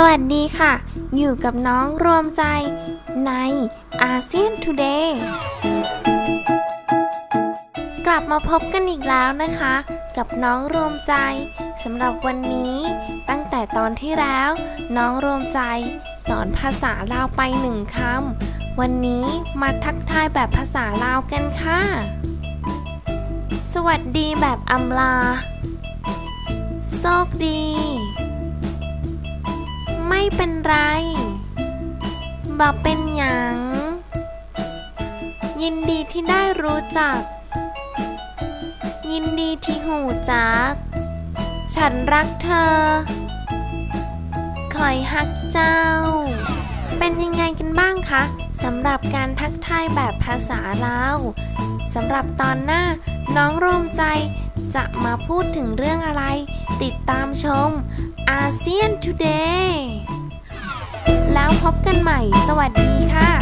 สวัสดีค่ะ อยู่กับน้องรวมใจในอาเซียนทูเดย์กลับมาพบกันอีกแล้วนะคะ กับน้องรวมใจสำหรับวันนี้ ตั้งแต่ตอนที่แล้ว น้องรวมใจ สอนภาษาลาวไปหนึ่งคำวันนี้มาทักทายแบบภาษาลาวกันค่ะ สวัสดีแบบอำลา โชคดี ไม่เป็นไรบ่เป็นหยัง ยินดีที่ได้รู้จัก ยินดีที่หูจัก ฉันรักเธอ คอยฮักเจ้า เป็นยังไงกันบ้างคะสำหรับการทักทายแบบภาษาลาวสำหรับตอนหน้าน้องโรมใจจะมาพูดถึงเรื่องอะไร ติดตามชมอาเซียน Today แล้ว พบกันใหม่ สวัสดีค่ะ